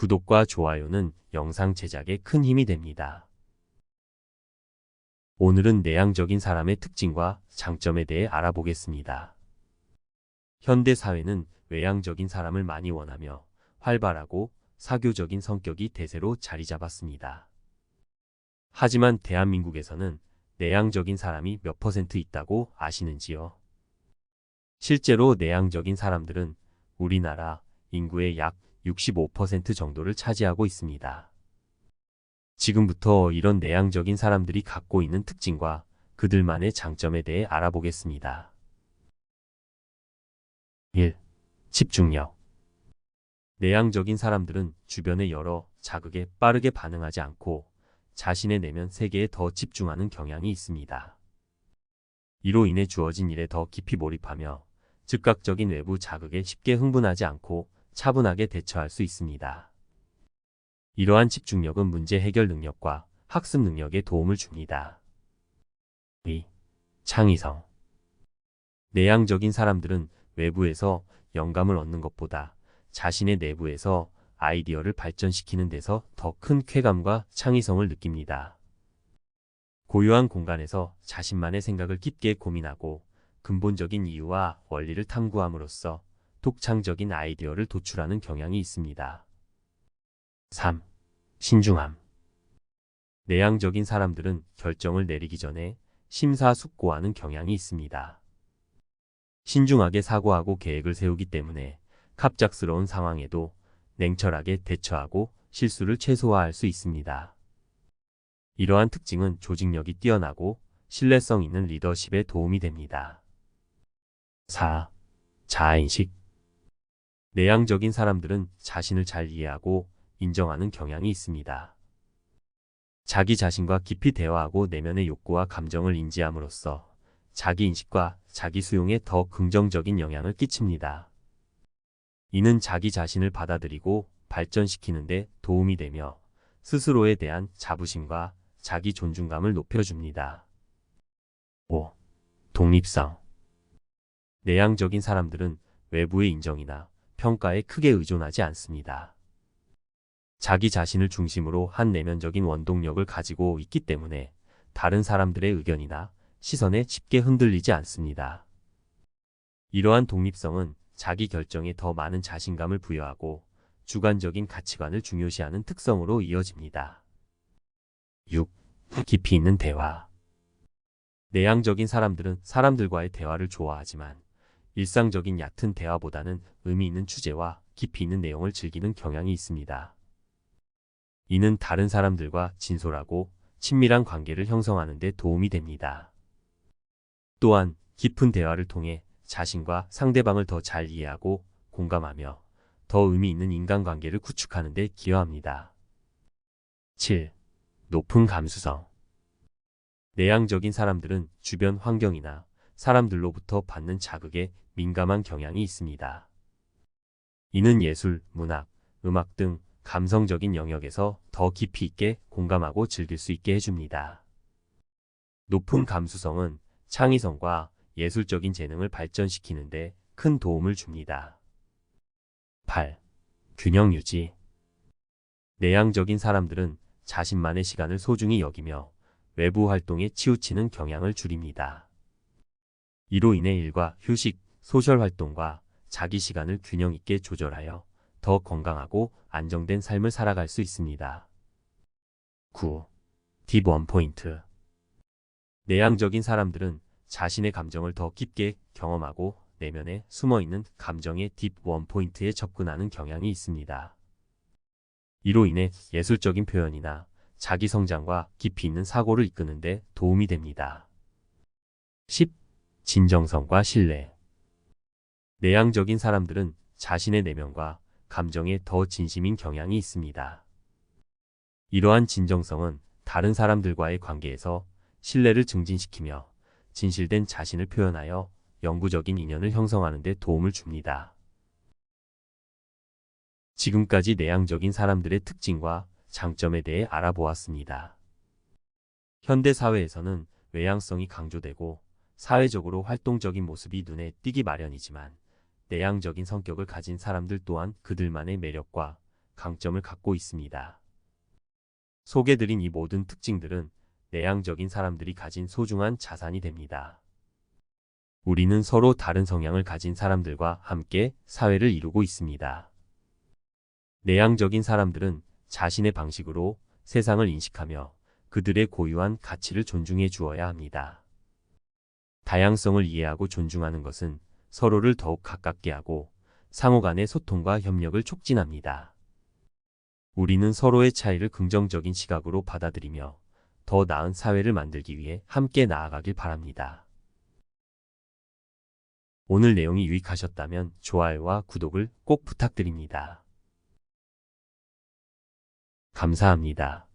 구독과 좋아요는 영상 제작에 큰 힘이 됩니다. 오늘은 내향적인 사람의 특징과 장점에 대해 알아보겠습니다. 현대 사회는 외향적인 사람을 많이 원하며 활발하고 사교적인 성격이 대세로 자리 잡았습니다. 하지만 대한민국에서는 내향적인 사람이 몇 퍼센트 있다고 아시는지요? 실제로 내향적인 사람들은 우리나라 인구의 약 65% 정도를 차지하고 있습니다. 지금부터 이런 내향적인 사람들이 갖고 있는 특징과 그들만의 장점에 대해 알아보겠습니다. 1. 집중력. 내향적인 사람들은 주변의 여러 자극에 빠르게 반응하지 않고 자신의 내면 세계에 더 집중하는 경향이 있습니다. 이로 인해 주어진 일에 더 깊이 몰입하며 즉각적인 외부 자극에 쉽게 흥분하지 않고 차분하게 대처할 수 있습니다. 이러한 집중력은 문제 해결 능력과 학습 능력에 도움을 줍니다. 2. 창의성. 내향적인 사람들은 외부에서 영감을 얻는 것보다 자신의 내부에서 아이디어를 발전시키는 데서 더 큰 쾌감과 창의성을 느낍니다. 고요한 공간에서 자신만의 생각을 깊게 고민하고 근본적인 이유와 원리를 탐구함으로써 독창적인 아이디어를 도출하는 경향이 있습니다. 3. 신중함. 내향적인 사람들은 결정을 내리기 전에 심사숙고하는 경향이 있습니다. 신중하게 사고하고 계획을 세우기 때문에 갑작스러운 상황에도 냉철하게 대처하고 실수를 최소화할 수 있습니다. 이러한 특징은 조직력이 뛰어나고 신뢰성 있는 리더십에 도움이 됩니다. 4. 자아인식. 내향적인 사람들은 자신을 잘 이해하고 인정하는 경향이 있습니다. 자기 자신과 깊이 대화하고 내면의 욕구와 감정을 인지함으로써 자기 인식과 자기 수용에 더 긍정적인 영향을 끼칩니다. 이는 자기 자신을 받아들이고 발전시키는데 도움이 되며 스스로에 대한 자부심과 자기 존중감을 높여줍니다. 5. 독립성. 내향적인 사람들은 외부의 인정이나 평가에 크게 의존하지 않습니다. 자기 자신을 중심으로 한 내면적인 원동력을 가지고 있기 때문에 다른 사람들의 의견이나 시선에 쉽게 흔들리지 않습니다. 이러한 독립성은 자기 결정에 더 많은 자신감을 부여하고 주관적인 가치관을 중요시하는 특성으로 이어집니다. 6. 깊이 있는 대화. 내향적인 사람들은 사람들과의 대화를 좋아하지만 일상적인 얕은 대화보다는 의미 있는 주제와 깊이 있는 내용을 즐기는 경향이 있습니다. 이는 다른 사람들과 진솔하고 친밀한 관계를 형성하는 데 도움이 됩니다. 또한 깊은 대화를 통해 자신과 상대방을 더 잘 이해하고 공감하며 더 의미 있는 인간관계를 구축하는 데 기여합니다. 7. 높은 감수성. 내향적인 사람들은 주변 환경이나 사람들로부터 받는 자극에 민감한 경향이 있습니다. 이는 예술, 문학, 음악 등 감성적인 영역에서 더 깊이 있게 공감하고 즐길 수 있게 해줍니다. 높은 감수성은 창의성과 예술적인 재능을 발전시키는데 큰 도움을 줍니다. 8. 균형 유지. 내향적인 사람들은 자신만의 시간을 소중히 여기며 외부 활동에 치우치는 경향을 줄입니다. 이로 인해 일과 휴식, 소셜 활동과 자기 시간을 균형 있게 조절하여 더 건강하고 안정된 삶을 살아갈 수 있습니다. 9. 딥 원포인트. 내향적인 사람들은 자신의 감정을 더 깊게 경험하고 내면에 숨어 있는 감정의 딥 원포인트에 접근하는 경향이 있습니다. 이로 인해 예술적인 표현이나 자기 성장과 깊이 있는 사고를 이끄는 데 도움이 됩니다. 10. 진정성과 신뢰. 내향적인 사람들은 자신의 내면과 감정에 더 진심인 경향이 있습니다. 이러한 진정성은 다른 사람들과의 관계에서 신뢰를 증진시키며 진실된 자신을 표현하여 영구적인 인연을 형성하는 데 도움을 줍니다. 지금까지 내향적인 사람들의 특징과 장점에 대해 알아보았습니다. 현대 사회에서는 외향성이 강조되고 사회적으로 활동적인 모습이 눈에 띄기 마련이지만 내향적인 성격을 가진 사람들 또한 그들만의 매력과 강점을 갖고 있습니다. 소개드린 이 모든 특징들은 내향적인 사람들이 가진 소중한 자산이 됩니다. 우리는 서로 다른 성향을 가진 사람들과 함께 사회를 이루고 있습니다. 내향적인 사람들은 자신의 방식으로 세상을 인식하며 그들의 고유한 가치를 존중해 주어야 합니다. 다양성을 이해하고 존중하는 것은 서로를 더욱 가깝게 하고 상호 간의 소통과 협력을 촉진합니다. 우리는 서로의 차이를 긍정적인 시각으로 받아들이며 더 나은 사회를 만들기 위해 함께 나아가길 바랍니다. 오늘 내용이 유익하셨다면 좋아요와 구독을 꼭 부탁드립니다. 감사합니다.